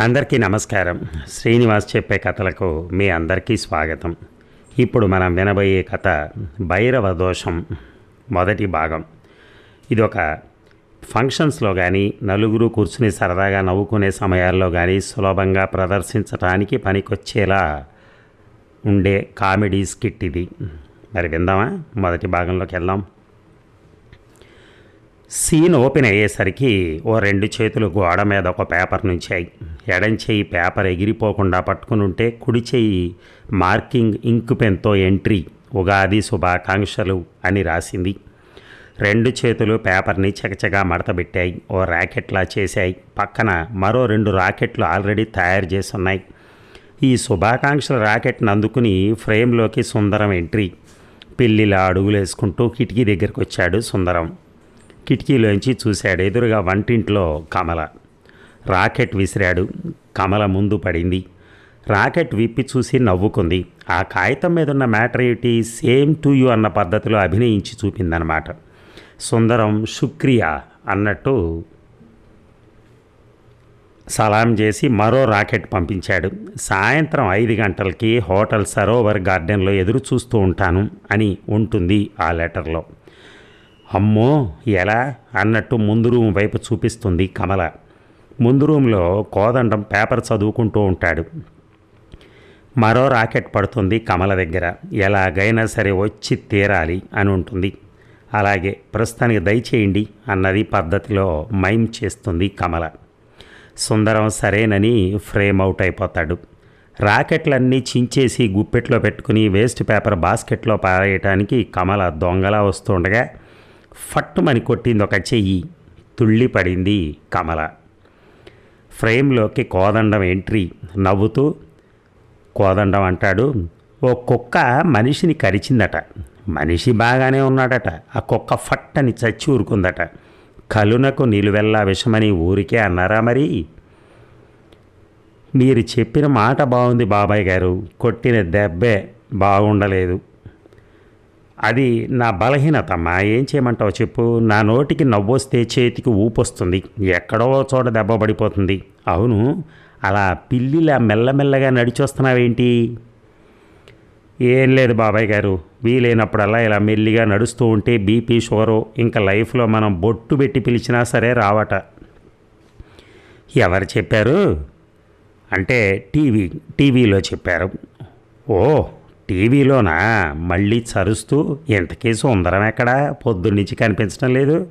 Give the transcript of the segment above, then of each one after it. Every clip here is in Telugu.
అందరికీ నమస్కారం. శ్రీనివాస్ చెప్పే కథలకు మీ అందరికీ స్వాగతం. ఇప్పుడు మనం వినబోయే కథ భైరవ దోషం మొదటి భాగం. ఇది ఒక ఫంక్షన్స్లో కానీ నలుగురు కూర్చుని సరదాగా నవ్వుకునే సమయాల్లో కానీ సులభంగా ప్రదర్శించడానికి పనికొచ్చేలా ఉండే కామెడీ స్కిట్ ఇది. మరి విందామా? మొదటి భాగంలోకి వెళ్దాం. సీన్ ఓపెన్ అయ్యేసరికి ఓ రెండు చేతులు గోడ మీద ఒక పేపర్ నుంచాయి. ఎడం చేయి పేపర్ ఎగిరిపోకుండా పట్టుకుని ఉంటే కుడి చేయి మార్కింగ్ ఇంక్ పెన్తో ఎంట్రీ ఉగాది శుభాకాంక్షలు అని రాసింది. రెండు చేతులు పేపర్ని చకచగా మడతబెట్టాయి ఓ ర్యాకెట్లా చేశాయి. పక్కన మరో రెండు రాకెట్లు ఆల్రెడీ తయారు చేసున్నాయి. ఈ శుభాకాంక్షల రాకెట్ని అందుకుని ఫ్రేమ్లోకి సుందరం ఎంట్రీ. పిల్లిలా అడుగులేసుకుంటూ కిటికీ దగ్గరికి వచ్చాడు సుందరం. కిటికీలోంచి చూశాడు. ఎదురుగా వంటింట్లో కమల. రాకెట్ విసిరాడు. కమల ముందు పడింది. రాకెట్ విప్పి చూసి నవ్వుకుంది. ఆ కాగితం మీద ఉన్న మ్యాటర్ ఏమిటి? సేమ్ టు యూ అన్న పద్ధతిలో అభినయించి చూపిందనమాట సుందరం శుక్రియా అన్నట్టు సలాం చేసి మరో రాకెట్ పంపించాడు. సాయంత్రం ఐదు గంటలకి హోటల్ సరోవర్ గార్డెన్లో ఎదురు చూస్తూ ఉంటాను అని ఉంటుంది ఆ లెటర్లో. అమ్మో ఎలా? అన్నట్టు ముందు రూమ్ వైపు చూపిస్తుంది కమల. ముందు రూమ్లో కోదండం పేపర్ చదువుకుంటూ ఉంటాడు. మరో రాకెట్ పడుతుంది కమల దగ్గర. ఎలాగైనా సరే వచ్చి తీరాలి అని ఉంటుంది. అలాగే ప్రస్తుతానికి దయచేయండి అన్నది పద్ధతిలో మైమ్ చేస్తుంది కమల. సుందరం సరేనని ఫ్రేమ్ అవుట్ అయిపోతాడు. రాకెట్లన్నీ చించేసి గుప్పెట్లో పెట్టుకుని వేస్ట్ పేపర్ బాస్కెట్లో పారేయటానికి కమల దొంగలా వస్తుండగా ఫట్టుమని కొట్టింది ఒక చెయ్యి. తుళ్ళి పడింది కమల. ఫ్రేమ్లోకి కోదండం ఎంట్రీ. నవ్వుతూ కోదండం అంటాడు ఓ కుక్క మనిషిని కరిచిందట. మనిషి బాగానే ఉన్నాడట. ఆ కుక్క ఫట్టని చచ్చి ఊరుకుందట. కలునకు నిలువెల్లా విషమని ఊరికే అన్నారా మరి? మీరు చెప్పిన మాట బాగుంది బాబాయ్ గారు. కొట్టిన దెబ్బే బాగుండలేదు. అది నా బలహీనతమ్మా ఏం చేయమంటావు చెప్పు? నా నోటికి నవ్వొస్తే చేతికి ఊపొస్తుంది. ఎక్కడో చోట దెబ్బ పడిపోతుంది. అవును అలా పిల్లిలా మెల్లమెల్లగా నడిచొస్తున్నావేంటి? ఏం లేదు బాబాయ్ గారు. వీలైనప్పుడల్లా ఇలా మెల్లిగా నడుస్తూ ఉంటే బీపీ షుగరు ఇంకా లైఫ్లో మనం బొట్టు పెట్టి పిలిచినా సరే రావట. ఎవరు చెప్పారు? అంటే టీవీ టీవీలో చెప్పారు. ఓ టీవీలోనా? మళ్ళీ చరుస్తూ ఇంతకీ సుందరం ఎక్కడా? పొద్దున్నుంచి కనిపించడం లేదు.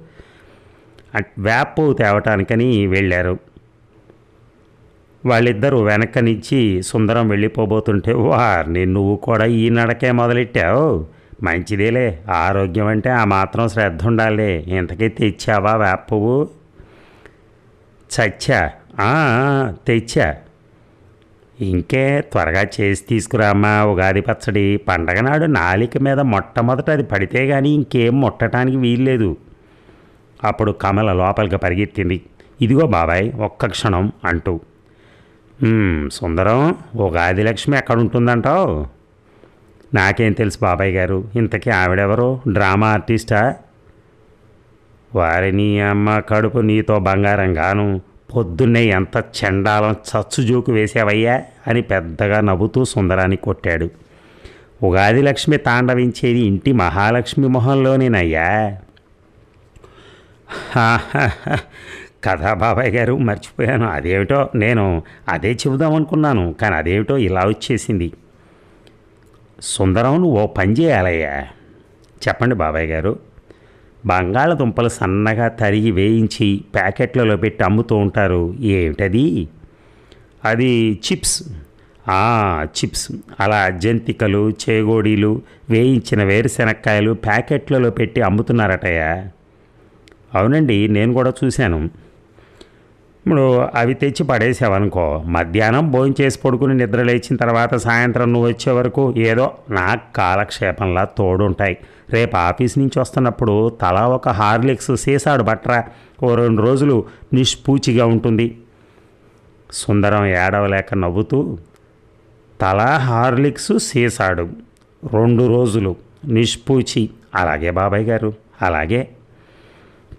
అట్ వేపు తేవటానికని వెళ్ళారు. వాళ్ళిద్దరూ వెనక నుంచి సుందరం వెళ్ళిపోబోతుంటే వారిని నువ్వు కూడా ఈ నడకే మొదలెట్టావు? మంచిదేలే. ఆరోగ్యం అంటే ఆ మాత్రం శ్రద్ధ ఉండాలి ఇంతకీ తెచ్చావా వేప పువ్వు? చచ్చా. తెచ్చా. ఇంకే త్వరగా చేసి తీసుకురామా ఉగాది పచ్చడి. పండగ నాడు నాలిక మీద మొట్టమొదట అది పడితే కానీ ఇంకేం ముట్టడానికి వీల్లేదు. అప్పుడు కమల లోపలికి పరిగెత్తింది. ఇదిగో బాబాయ్ ఒక్క క్షణం అంటూ. సుందరం ఉగాది లక్ష్మి ఎక్కడ ఉంటుందంటావు నాకేం తెలుసు బాబాయ్ గారు ఇంతకీ ఆవిడెవరు? డ్రామా ఆర్టిస్టా? వారిని అమ్మ కడుపు నీతో బంగారం గాను పొద్దున్నే ఎంత చండాలం చచ్చుజోకు వేసావయ్యా అని పెద్దగా నవ్వుతూ సుందరాన్ని కొట్టాడు. ఉగాది లక్ష్మి తాండవించేది ఇంటి మహాలక్ష్మి మొహంలోనేనయ్యా. కథా బాబాయ్ గారు మర్చిపోయాను. అదేమిటో నేను అదే చెబుదాం అనుకున్నాను కానీ అదేమిటో ఇలా వచ్చేసింది. సుందరం నువ్వు ఓ పని చేయాలయ్యా. చెప్పండి బాబాయ్ గారు. బంగాళదుంపలు సన్నగా తరిగి వేయించి ప్యాకెట్లలో పెట్టి అమ్ముతూ ఉంటారు. ఏమిటది? అది చిప్స్. చిప్స్. అలా జంతికలు చేగోడీలు వేయించిన వేరుశెనక్కాయలు ప్యాకెట్లలో పెట్టి అమ్ముతున్నారటయ్యా. అవునండి నేను కూడా చూశాను. ఇప్పుడు అవి తెచ్చి పడేసావనుకో మధ్యాహ్నం భోజనం చేసి పడుకుని నిద్ర లేచిన తర్వాత సాయంత్రం నువ్వు వచ్చే వరకు ఏదో నాకు కాలక్షేపంలా తోడుంటాయి. రేపు ఆఫీస్ నుంచి వస్తున్నప్పుడు తలా ఒక హార్లిక్స్ సీసాడు బట్రా ఓ రెండు రోజులు నిష్పూచిగా ఉంటుంది. సుందరం ఏడవలేక నవ్వుతూ తలా హార్లిక్స్ సీసాడు రెండు రోజులు నిష్పూచి. అలాగే బాబాయ్ గారు అలాగే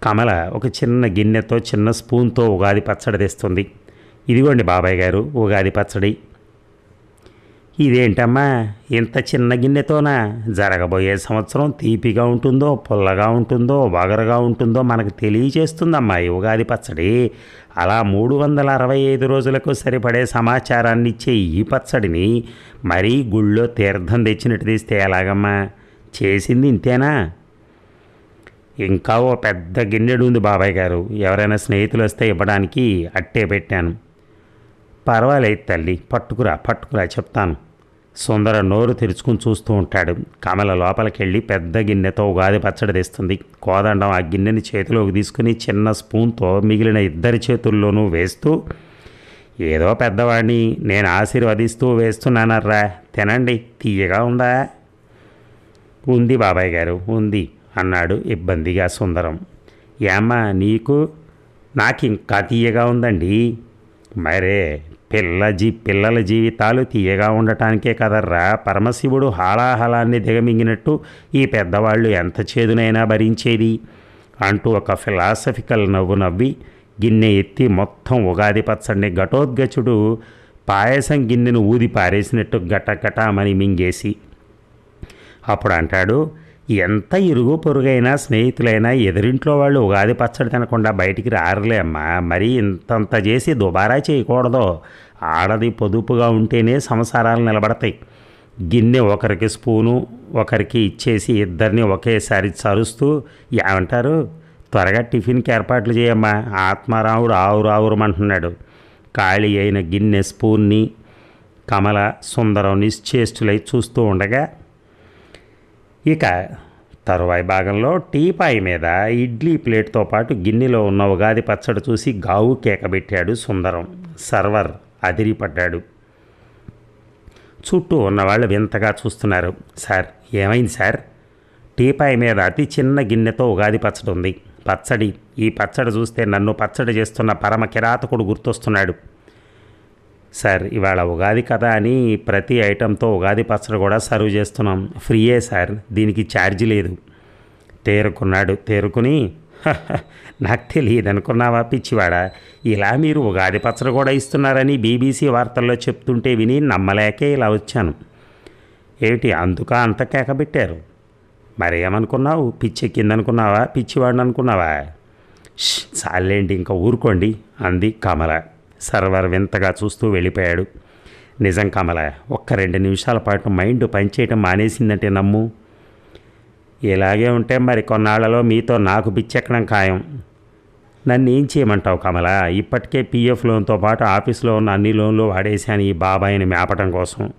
కమల ఒక చిన్న గిన్నెతో చిన్న స్పూన్తో ఉగాది పచ్చడి తెస్తుంది. ఇదిగోండి బాబాయ్ గారు ఉగాది పచ్చడి. ఇదేంటమ్మా? ఇంత చిన్న గిన్నెతోనా? జరగబోయే సంవత్సరం తీపిగా ఉంటుందో పుల్లగా ఉంటుందో వగరగా ఉంటుందో మనకు తెలియచేస్తుందమ్మా ఈ ఉగాది పచ్చడి. అలా మూడు వందల అరవై ఐదు రోజులకు సరిపడే సమాచారాన్ని ఇచ్చే ఈ పచ్చడిని మరీ గుళ్ళో తీర్థం తెచ్చినట్టు తీస్తే ఎలాగమ్మా? చేసింది ఇంతేనా? ఇంకా ఓ పెద్ద గిన్నెడు ఉంది బాబాయ్ గారు. ఎవరైనా స్నేహితులు వస్తే ఇవ్వడానికి అట్టే పెట్టాను. పర్వాలేదు తల్లి పట్టుకురా పట్టుకురా చెప్తాను. సుందర నోరు తెరుచుకుని చూస్తూ ఉంటాడు. కమల లోపలికెళ్ళి పెద్ద గిన్నెతో ఉగాది పచ్చడి తెస్తుంది. కోదండం ఆ గిన్నెని చేతిలోకి తీసుకుని చిన్న స్పూన్తో మిగిలిన ఇద్దరి చేతుల్లోనూ వేస్తూ ఏదో పెద్దవాడిని నేను ఆశీర్వదిస్తూ వేస్తున్నానర్రా. తినండి తీయగా ఉందా ఉంది బాబాయ్ గారు ఉంది. అన్నాడు ఇబ్బందిగా సుందరం. ఏమ్మా నీకు నాకు ఇంకా తీయగా ఉందండి? మరే పిల్ల జీ పిల్లల జీవితాలు తీయగా ఉండటానికే కదర్రా. పరమశివుడు హాలాహలాన్ని దిగమింగినట్టు ఈ పెద్దవాళ్ళు ఎంత చేదునైనా భరించేది? అంటూ ఒక ఫిలాసఫికల్ నవ్వు నవ్వి గిన్నె ఎత్తి మొత్తం ఉగాది పచ్చడిని ఘటోద్గచుడు పాయసం గిన్నెను ఊది పారేసినట్టు గటగటామని మింగేసి అప్పుడు అంటాడు ఎంత ఇరుగు పొరుగైనా స్నేహితులైనా ఎదురింట్లో వాళ్ళు ఉగాది పచ్చడి తినకుండా బయటికి రారులే అమ్మా. మరీ ఇంతంత చేసి దుబారా చేయకూడదు. ఆడది పొదుపుగా ఉంటేనే సంసారాలు నిలబడతాయి. గిన్నె ఒకరికి స్పూను ఒకరికి ఇచ్చేసి ఇద్దరిని ఒకేసారి చరుస్తూ ఏమంటారు? త్వరగా టిఫిన్కి ఏర్పాట్లు చేయమ్మా. ఆత్మారావుడు ఆవురు ఆవురమంటున్నాడు ఖాళీ అయిన గిన్నె స్పూన్ని కమల సుందరం నిశ్చేష్టులై చూస్తూ ఉండగా ఇక తరువాయి భాగంలో టీపాయి మీద ఇడ్లీ ప్లేట్తో పాటు గిన్నెలో ఉన్న ఉగాది పచ్చడి చూసి గావు కేకబెట్టాడు సుందరం. సర్వర్ అదిరిపడ్డాడు. చుట్టూ ఉన్నవాళ్ళు వింతగా చూస్తున్నారు. సార్ ఏమైంది సార్? టీపాయి మీద అతి చిన్న గిన్నెతో ఉగాది పచ్చడి ఉంది పచ్చడి. ఈ పచ్చడి చూస్తే నన్ను పచ్చడి చేస్తున్న పరమ కిరాతకుడు గుర్తొస్తున్నాడు. సార్ ఇవాళ ఉగాది కదా అని ప్రతి ఐటెంతో ఉగాది పచ్చడి కూడా సర్వ్ చేస్తున్నాం. ఫ్రీయే సార్ దీనికి ఛార్జ్ లేదు. తేరుకున్నాడు తేరుకుని నాకు తెలియదు అనుకున్నావా పిచ్చివాడా? ఇలా మీరు ఉగాది పచ్చడి కూడా ఇస్తున్నారని బీబీసీ వార్తల్లో చెప్తుంటే విని నమ్మలేకే ఇలా వచ్చాను. ఏమిటి అందుక అంత కేకబెట్టారు? మరి ఏమనుకున్నావు? పిచ్చెక్కిందనుకున్నావా పిచ్చివాడిని అనుకున్నావా చాలేండి ఇంకా ఊరుకోండి అంది కమల. సర్వర్ వింతగా చూస్తూ వెళ్ళిపోయాడు. నిజం కమల ఒక్క రెండు నిమిషాల పాటు మైండ్ పనిచేయటం మానేసిందంటే నమ్ము. ఇలాగే ఉంటే మరి కొన్నాళ్ళలో మీతో నాకు పిచ్చెక్కడం ఖాయం. నన్ను ఏం చేయమంటావు కమల? ఇప్పటికే పీఎఫ్ లోన్తో పాటు ఆఫీస్లో ఉన్న అన్ని లోన్లు వాడేశాను ఈ బాబాయిని మేపటం కోసం.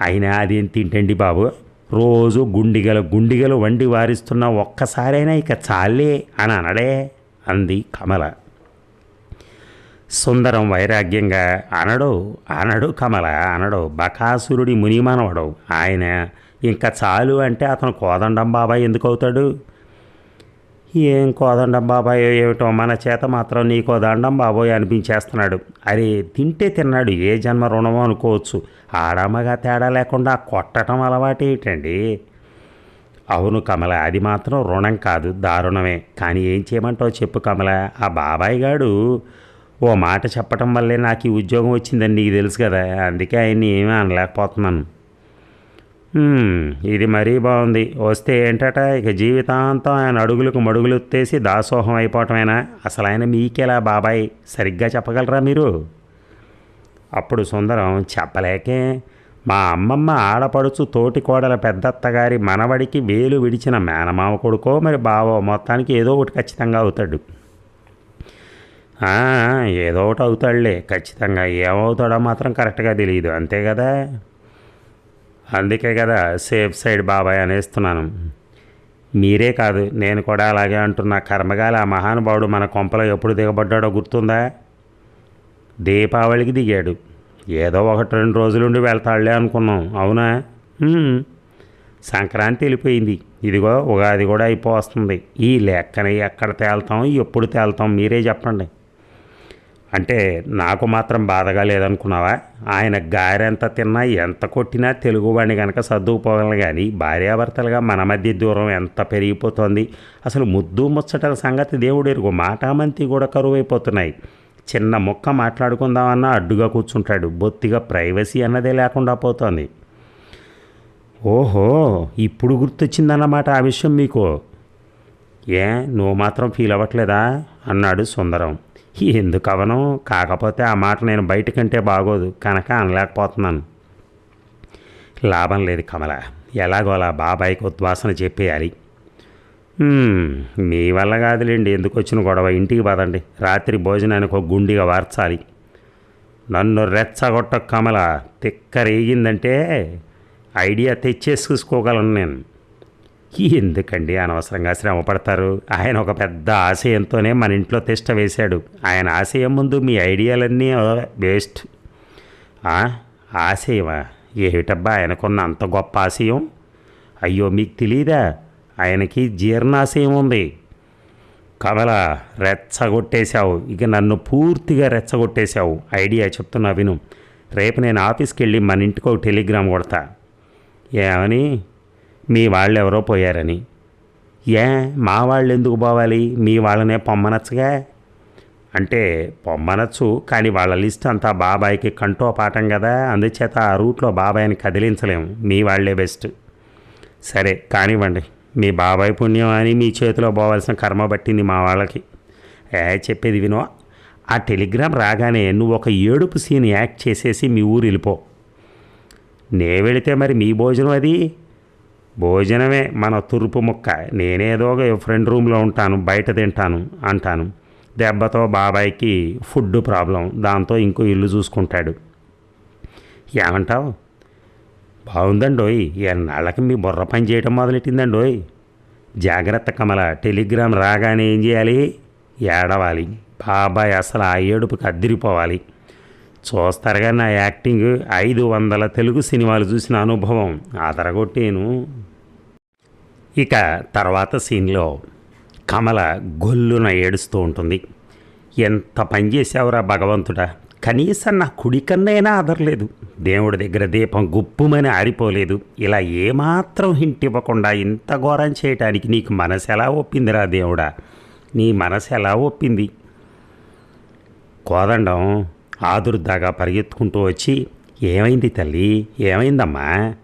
అయినా అదేం తింటండి బాబు? రోజు గుండిగలు గుండిగలు వండి వారిస్తున్న ఒక్కసారైనా ఇక చాలే అని అనడే అంది కమల. సుందరం వైరాగ్యంగా అనడు అనడు కమల అనడు బకాసురుడి మునిమానవడు. ఆయన ఇంకా చాలు అంటే అతను కోదండం బాబాయ్ ఎందుకు అవుతాడు ఏం కోదండం బాబాయ్ ఏమిటో మన చేత మాత్రం నీకో దండం బాబోయ్ అనిపించేస్తున్నాడు. అరే తింటే తిన్నాడు ఏ జన్మ రుణమో అనుకోవచ్చు. ఆడమ్మగా తేడా లేకుండా కొట్టడం అలవాటు ఏంటండి అవును కమల అది మాత్రం రుణం కాదు దారుణమే. కానీ ఏం చేయమంటావు చెప్పు కమల. ఆ బాబాయ్ గాడు ఓ మాట చెప్పటం వల్లే నాకు ఈ ఉద్యోగం వచ్చిందని నీకు తెలుసు కదా. అందుకే ఆయన్ని ఏమీ అనలేకపోతున్నాను. ఇది మరీ బాగుంది. వస్తే ఏంటట ఇక జీవితాంతం ఆయన అడుగులకు మడుగులు ఎత్తేసి దాసోహం అయిపోవటమేనా? అసలు ఆయన మీకెలా బాబాయ్? సరిగ్గా చెప్పగలరా మీరు? అప్పుడు సుందరం చెప్పలేకే. మా అమ్మమ్మ ఆడపడుచు తోటి కోడల పెద్దత్తగారి మనవడికి వేలు విడిచిన మేనమామ కొడుకో మరి బావో మొత్తానికి ఏదో ఒకటి ఖచ్చితంగా అవుతాడు. ఏదో ఒకటి అవుతాడులే. ఖచ్చితంగా ఏమవుతాడో మాత్రం కరెక్ట్గా తెలియదు అంతే కదా? అందుకే కదా సేఫ్ సైడ్ బాబాయ్ అనేస్తున్నాను. మీరే కాదు నేను కూడా అలాగే అంటున్నా. కర్మగాలి ఆ మహానుభావుడు మన కొంపలో ఎప్పుడు దిగబడ్డాడో గుర్తుందా? దీపావళికి దిగాడు. ఏదో ఒకటి రెండు రోజులుండి వెళ్తాడులే అనుకున్నాం. అవునా? సంక్రాంతి వెళ్ళిపోయింది. ఇదిగో ఉగాది కూడా అయిపోతుంది ఈ లెక్కన ఎక్కడ తేల్తాం ఎప్పుడు తేల్తాం మీరే చెప్పండి. అంటే నాకు మాత్రం బాధగా లేదనుకున్నావా? ఆయన గారెంత తిన్నా ఎంత కొట్టినా తెలుగువాడిని కనుక సర్దుకుపోగలను కానీ భార్యాభర్తలుగా మన మధ్య దూరం ఎంత పెరిగిపోతుంది? అసలు ముద్దు ముచ్చటల సంగతి దేవుడు ఎరుగు మాటామంతి కూడా కరువైపోతున్నాయి. చిన్న ముక్క మాట్లాడుకుందామన్నా అడ్డుగా కూర్చుంటాడు. బొత్తిగా ప్రైవసీ అన్నదే లేకుండా పోతోంది. ఓహో ఇప్పుడు గుర్తొచ్చిందన్నమాట ఆ విషయం మీకు. ఏ నువ్వు మాత్రం ఫీల్ అవ్వట్లేదా అన్నాడు సుందరం. ఎందుకు అవను? కాకపోతే ఆ మాట నేను బయటకంటే బాగోదు కనుక అనలేకపోతున్నాను. లాభం లేదు కమల. ఎలాగోలా బాబాయ్కి ఉద్వాసన చెప్పేయాలి. మీ వల్ల కాదులేండి ఎందుకు వచ్చిన గొడవ? ఇంటికి పదండి. రాత్రి భోజనానికి ఒక గుండిగా వార్చాలి. నన్ను రెచ్చగొట్ట కమల. తిక్కరేగిందంటే ఐడియా తెచ్చేసుకోగలను నేను. ఎందుకండి అనవసరంగా శ్రమ పడతారు ఆయన ఒక పెద్ద ఆశయంతోనే మన ఇంట్లో తిష్ట వేశాడు. ఆయన ఆశయం ముందు మీ ఐడియాలన్నీ వేస్ట్. ఆశయమా? ఏమిటబ్బా ఆయనకున్న అంత గొప్ప ఆశయం? అయ్యో మీకు తెలీదా? ఆయనకి జీర్ణాశయం ఉంది. కమల రెచ్చగొట్టేశావు. ఇక నన్ను పూర్తిగా రెచ్చగొట్టేశావు. ఐడియా చెప్తున్నా విను. రేపు నేను ఆఫీస్కి వెళ్ళి మన ఇంటికి ఒక టెలిగ్రామ్ కొడతా. ఏమని? మీ వాళ్ళు ఎవరో పోయారని. ఏ మా వాళ్ళు ఎందుకు పోవాలి? మీ వాళ్ళనే పొమ్మనచ్చుగా? అంటే పొమ్మనచ్చు కానీ వాళ్ళ లిస్ట్ అంతా బాబాయ్కి కంటో పాఠం కదా అందుచేత ఆ రూట్లో బాబాయ్ని కదిలించలేము మీ వాళ్ళే బెస్ట్. సరే కానివ్వండి. మీ బాబాయ్ పుణ్యం అని మీ చేతిలో పోవాల్సిన కర్మ పట్టింది మా వాళ్ళకి. ఏ చెప్పేది వినో. ఆ టెలిగ్రామ్ రాగానే నువ్వు ఒక ఏడుపు సీన్ యాక్ట్ చేసేసి మీ ఊరు వెళ్ళిపో. నే వెళితే మరి మీ భోజనం అది? భోజనమే మన తురుపు ముక్క. నేనేదో ఒక ఫ్రెండ్ రూమ్లో ఉంటాను బయట తింటాను అంటాను. దెబ్బతో బాబాయ్కి ఫుడ్ ప్రాబ్లం దాంతో ఇంకో ఇల్లు చూసుకుంటాడు. ఏమంటావు? బాగుందండోయ్ ఎన్నాళ్ళకి మీ బుర్ర పని చేయటం మొదలెట్టిందండోయ్? జాగ్రత్త కమల టెలిగ్రామ్ రాగానే ఏం చేయాలి? ఏడవాలి. బాబాయ్ అసలు ఆ ఏడుపుకి అద్దిరిపోవాలి. చూస్తారుగా నా యాక్టింగ్. ఐదు వందల తెలుగు సినిమాలు చూసిన అనుభవం. అదరగొట్టేను ఇక తర్వాత సీన్లో కమల గొల్లున ఏడుస్తూ ఉంటుంది. ఎంత పని చేసావురా భగవంతుడా? కనీసం నా కుడి అదరలేదు దేవుడి దగ్గర దీపం గుప్పుమని ఆరిపోలేదు. ఇలా ఏమాత్రం హింట్ ఇవ్వకుండా ఇంత ఘోరం చేయటానికి నీకు మనసు ఎలా ఒప్పిందిరా దేవుడా? నీ మనసు ఎలా ఒప్పింది? కోదండం ఆదుర్దాగా పరిగెత్తుకుంటూ వచ్చి ఏమైంది తల్లి? ఏమైందమ్మా?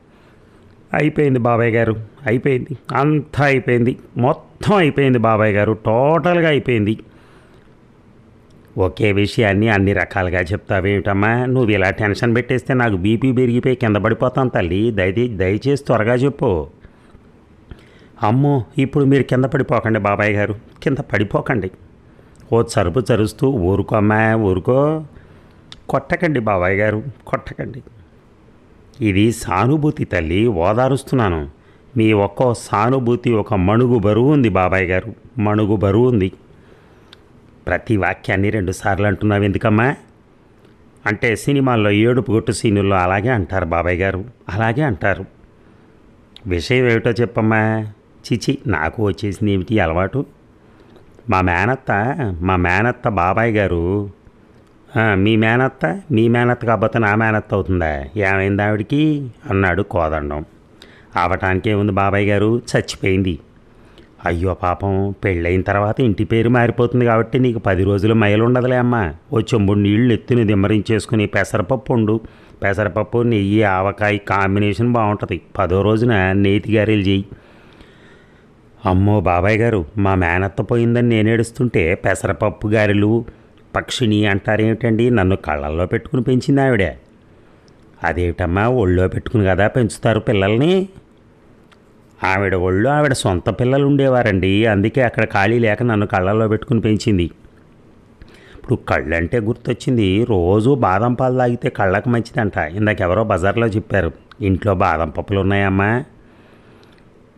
అయిపోయింది బాబాయ్ గారు అయిపోయింది. అంతా అయిపోయింది. మొత్తం అయిపోయింది బాబాయ్ గారు టోటల్గా అయిపోయింది. ఒకే విషయాన్ని అన్ని రకాలుగా చెప్తావేమిటమ్మా? నువ్వు ఇలా టెన్షన్ పెట్టేస్తే నాకు బీపీ పెరిగిపోయి కింద పడిపోతాను తల్లి. దయచే దయచేసి త్వరగా చెప్పు. అమ్మో ఇప్పుడు మీరు కింద పడిపోకండి బాబాయ్ గారు. కింద పడిపోకండి. ఓ చరుపు చరుస్తూ ఊరుకో అమ్మా ఊరుకో. కొట్టకండి బాబాయ్ గారు కొట్టకండి. ఇది సానుభూతి తల్లి ఓదారుస్తున్నాను. మీ ఒక్కో సానుభూతి ఒక మణుగు బరువు ఉంది బాబాయ్ గారు మణుగు బరువు ఉంది. ప్రతి వాక్యాన్ని రెండు సార్లు అంటున్నావు ఎందుకమ్మా? అంటే సినిమాల్లో ఏడుపు గొట్టు సీనుల్లో అలాగే అంటారు బాబాయ్ గారు అలాగే అంటారు. విషయం ఏమిటో చెప్పమ్మా? చిచి నాకు వచ్చేసింది ఏమిటి అలవాటు? మా మేనత్త మా మేనత్త బాబాయ్ గారు మీ మేనత్త మీ మేనత్త కాకపోతే నా మేనత్త అవుతుందా? ఏమైంది ఆవిడికి? అన్నాడు కోదండం. అవటానికి ఏముంది బాబాయ్ గారు చచ్చిపోయింది. అయ్యో పాపం పెళ్ళైన తర్వాత ఇంటి పేరు మారిపోతుంది కాబట్టి నీకు పది రోజులు మైలు ఉండదులే అమ్మా. ఓ చెంబుడు నీళ్ళు ఎత్తుని దిమ్మరించేసుకుని పెసరపప్పు ఉండు. పెసరపప్పు నెయ్యి ఆవకాయ కాంబినేషన్ బాగుంటుంది. పదో రోజున నేతి గారెలు చేయి. అమ్మో బాబాయ్ గారు మా మేనత్త పోయిందని నేనేడుస్తుంటే పెసరపప్పు గారెలు పక్షిని అంటారేమిటండి నన్ను కళ్ళల్లో పెట్టుకుని పెంచింది ఆవిడ. అదేమిటమ్మా ఒళ్ళో పెట్టుకుని కదా పెంచుతారు పిల్లల్ని? ఆవిడ ఒళ్ళు ఆవిడ సొంత పిల్లలు ఉండేవారండి. అందుకే అక్కడ ఖాళీ లేక నన్ను కళ్ళల్లో పెట్టుకుని పెంచింది. ఇప్పుడు కళ్ళంటే గుర్తొచ్చింది. రోజు బాదం పాలు తాగితే కళ్ళకు మంచిదంట. ఇందాకెవరో బజార్లో చెప్పారు. ఇంట్లో బాదం పప్పులు ఉన్నాయమ్మా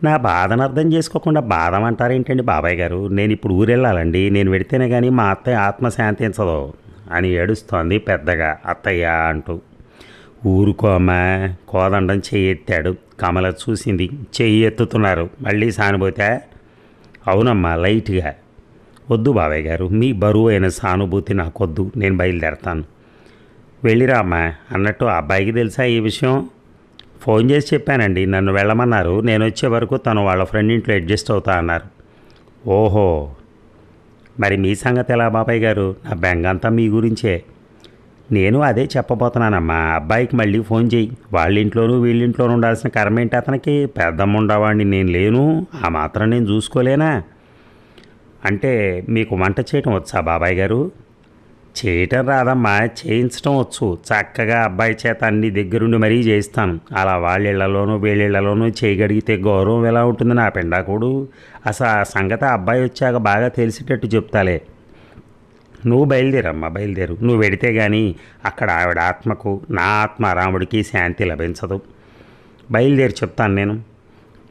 నా బాధను అర్థం చేసుకోకుండా బాధం అంటారేంటండి బాబాయ్ గారు? నేను ఇప్పుడు ఊరెళ్ళాలండి. నేను వెడితేనే కానీ మా అత్తయ్య ఆత్మ శాంతించదు అని ఏడుస్తోంది పెద్దగా అత్తయ్య అంటూ. ఊరుకోమా కోదండం చెయ్యెత్తాడు. కమల చూసింది చెయ్యి ఎత్తుతున్నారు. మళ్ళీ సానుభూతే అవునమ్మా లైట్గా. వద్దు బాబాయ్ గారు మీ బరువు అయిన సానుభూతి నాకొద్దు. నేను బయలుదేరతాను. వెళ్ళిరా అమ్మా అన్నట్టు అబ్బాయికి తెలుసా ఈ విషయం? ఫోన్ చేసి చెప్పానండి నన్ను వెళ్ళమన్నారు. నేను వచ్చే వరకు తను వాళ్ళ ఫ్రెండ్ ఇంట్లో అడ్జస్ట్ అవుతా అన్నారు. ఓహో మరి మీ సంగతి ఎలా బాబాయ్ గారు? నా బెంగంతా మీ గురించే. నేను అదే చెప్పబోతున్నానమ్మా అబ్బాయికి మళ్ళీ ఫోన్ చేయి. వాళ్ళ ఇంట్లోనూ వీళ్ళింట్లోనూ ఉండాల్సిన కర్మ ఏంటి అతనికి? పెద్దమ్మ ఉండవాడిని నేను లేను ఆ మాత్రం నేను చూసుకోలేనా? అంటే మీకు వంట చేయటం వచ్చా బాబాయ్ గారు? చేయటం రాదమ్మా చేయించటం వచ్చు. చక్కగా అబ్బాయి చేత అన్ని దగ్గరుండి మరీ చేయిస్తాను. అలా వాళ్ళిళ్ళలోనూ వీళ్ళిళ్ళలోనూ చేయగలిగితే గౌరవం ఎలా ఉంటుంది నా పిండాకుడు? అసలు ఆ సంగతి అబ్బాయి వచ్చాక బాగా తెలిసేటట్టు చెప్తాలే. నువ్వు బయలుదేరమ్మా బయలుదేరు. నువ్వు వెడితే కానీ అక్కడ ఆవిడ ఆత్మకు నా ఆత్మ రాముడికి శాంతి లభించదు. బయలుదేరి చెప్తాను నేను.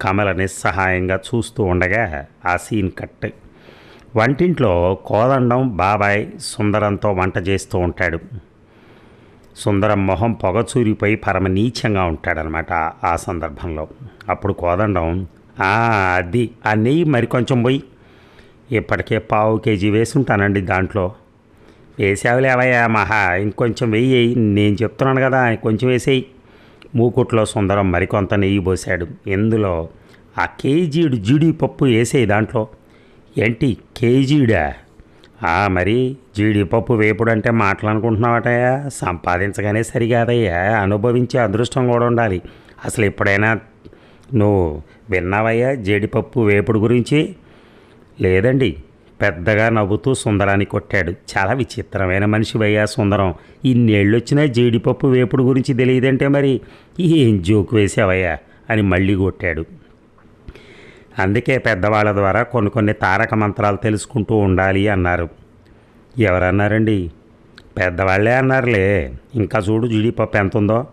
కమల నిస్సహాయంగా చూస్తూ ఉండగా ఆ సీన్ కట్. వంటింట్లో కోదండం బాబాయ్ సుందరంతో వంట చేస్తూ ఉంటాడు. సుందరం మొహం పొగచూరిపోయి పరమ నీచంగా ఉంటాడనమాట ఆ సందర్భంలో. అప్పుడు కోదండం అది ఆ నెయ్యి మరి కొంచెం పోయి. ఇప్పటికే పావు కేజీ వేసి ఉంటానండి దాంట్లో వేసావులేవయ్యా మహా ఇంకొంచెం వెయ్యి. నేను చెప్తున్నాను కదా కొంచెం వేసేయి. మూకుట్లో సుందరం మరికొంత నెయ్యి పోసాడు ఇందులో ఆ కేజీడు జీడిపప్పు వేసేయి దాంట్లో. ఏంటి కేజీడా ఆ మరి జీడిపప్పు వేపుడు అంటే మాట్లాడుకుంటున్నావటయ్యా సంపాదించగానే సరికాదయ్యా అనుభవించే అదృష్టం కూడా ఉండాలి. అసలు ఎప్పుడైనా నువ్వు విన్నావయ్యా జీడిపప్పు వేపుడు గురించి? లేదండి. పెద్దగా నవ్వుతూ సుందరాన్ని కొట్టాడు. చాలా విచిత్రమైన మనిషివయ్యా సుందరం. ఇన్నేళ్ళొచ్చినా జీడిపప్పు వేపుడు గురించి తెలియదంటే మరి ఏం జోకు వేసావయ్యా? అని మళ్ళీ కొట్టాడు. అందుకే పెద్దవాళ్ళ ద్వారా కొన్ని కొన్ని తారక మంత్రాలు తెలుసుకుంటూ ఉండాలి అన్నారు. ఎవరన్నారండి? పెద్దవాళ్ళే అన్నారులే. ఇంకా చూడు జీడిపప్పు ఎంత ఉందో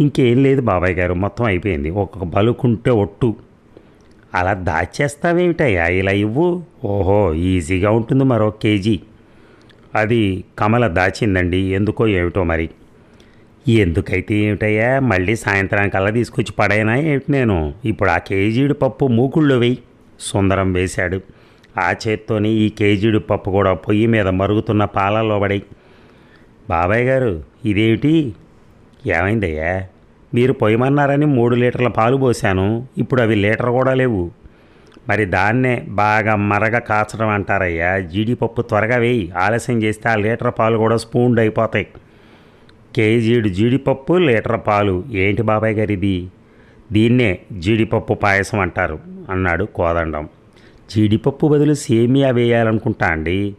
ఇంకేం లేదు బాబాయ్ గారు మొత్తం అయిపోయింది. ఒక్కొక్క బలుకుంటే ఒట్టు. అలా దాచేస్తావేమిటయ్యా? ఇలా ఇవ్వు. ఓహో ఈజీగా ఉంటుంది మరో కేజీ. అది కమల దాచిందండి. ఎందుకో ఏమిటో మరి. ఎందుకైతే ఏమిటయ్యా? మళ్ళీ సాయంత్రానికల్లా తీసుకొచ్చి పడైనా ఏమిటి నేను? ఇప్పుడు ఆ కేజీడి పప్పు మూకుళ్ళు వేయి. సుందరం వేశాడు. ఆ చేత్తోని ఈ కేజీడు పప్పు కూడా పొయ్యి మీద మరుగుతున్న పాలల్లో పడాయి. బాబాయ్ గారు ఇదేమిటి? ఏమైందయ్యా? మీరు పొయ్యమన్నారని మూడు లీటర్ల పాలు పోశాను. ఇప్పుడు అవి లీటర్ కూడా లేవు. మరి దాన్నే బాగా మరగ కాచడం అంటారయ్యా. జీడిపప్పు త్వరగా వేయి. ఆలస్యం చేస్తే ఆ లీటర్ పాలు కూడా స్పూన్డ్ అయిపోతాయి. కేజీడు జీడిపప్పు లీటర్ పాలు. ఏంటి బాబాయ్ గారు ఇది దీన్నే జీడిపప్పు పాయసం అంటారు అన్నాడు కోదండం. జీడిపప్పు బదులు సేమియా వేయాలనుకుంటా అండి.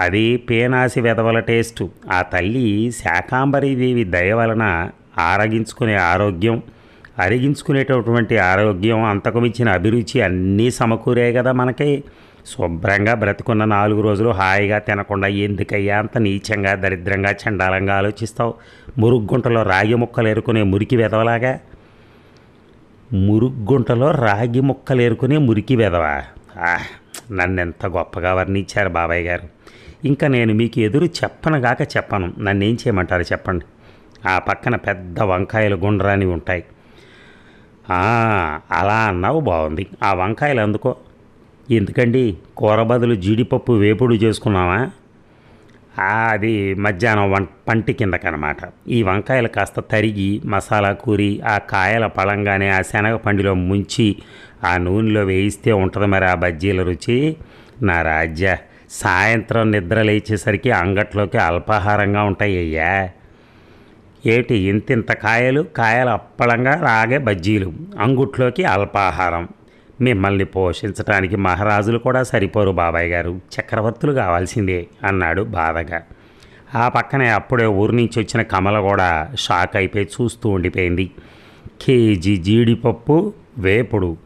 అది పేనాసి వెదవల టేస్ట్. ఆ తల్లి శాకాంబరీదేవి దయ వలన ఆరగించుకునే ఆరోగ్యం అరిగించుకునేటటువంటి ఆరోగ్యం అంతకుమించిన అభిరుచి అన్నీ సమకూరే కదా మనకి. శుభ్రంగా బ్రతుకున్న నాలుగు రోజులు హాయిగా తినకుండా ఎందుకయ్యా అంత నీచంగా దరిద్రంగా చండాలంగా ఆలోచిస్తావు? మురుగుంటలో రాగి ముక్కలు ఏరుకునే మురికి వెదవలాగా మురుగుంటలో రాగి ముక్కలు ఏరుకునే మురికి వెదవా నన్నెంత గొప్పగా వర్ణించారు బాబాయ్ గారు. ఇంకా నేను మీకు ఎదురు చెప్పనగాక చెప్పను. నన్ను ఏం చేయమంటారు చెప్పండి. ఆ పక్కన పెద్ద వంకాయలు గుండ్రాని ఉంటాయి. అలా అన్నావు బాగుంది ఆ వంకాయలు అందుకో. ఎందుకండి? కూర బదులు జీడిపప్పు వేపుడు చేసుకున్నావా? అది మధ్యాహ్నం వం పంటి కిందకనమాట. ఈ వంకాయలు కాస్త తరిగి మసాలా కూరి ఆ కాయల పళంగానే ఆ శనగ పండిలో ముంచి ఆ నూనెలో వేయిస్తే ఉంటుంది మరి ఆ బజ్జీల రుచి? నా రాజ్య సాయంత్రం నిద్ర లేచేసరికి అంగట్లోకి అల్పాహారంగా ఉంటాయి అయ్యా ఏటి ఇంతింత కాయలు? కాయలు అప్పళంగా రాగే బజ్జీలు. అంగుట్లోకి అల్పాహారం. మిమ్మల్ని పోషించటానికి మహారాజులు కూడా సరిపోరు బాబాయ్ గారు. చక్రవర్తులు కావాల్సిందే అన్నాడు బాధగా. ఆ పక్కనే అప్పుడే ఊరి నుంచి వచ్చిన కమల కూడా షాక్ అయిపోయి చూస్తూ ఉండిపోయింది. కేజీ జీడిపప్పు వేపుడు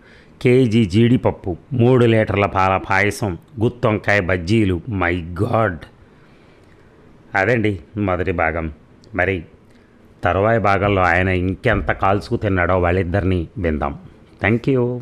కేజీ జీడిపప్పు మూడు లీటర్ల పాల పాయసం గుత్తొంకాయ బజ్జీలు మై గాడ్. అదండి మొదటి భాగం. మరి తరువాయి భాగంలో ఆయన ఇంకెంత కాల్చుకు తిన్నాడో వాళ్ళిద్దరిని విందాం. Thank you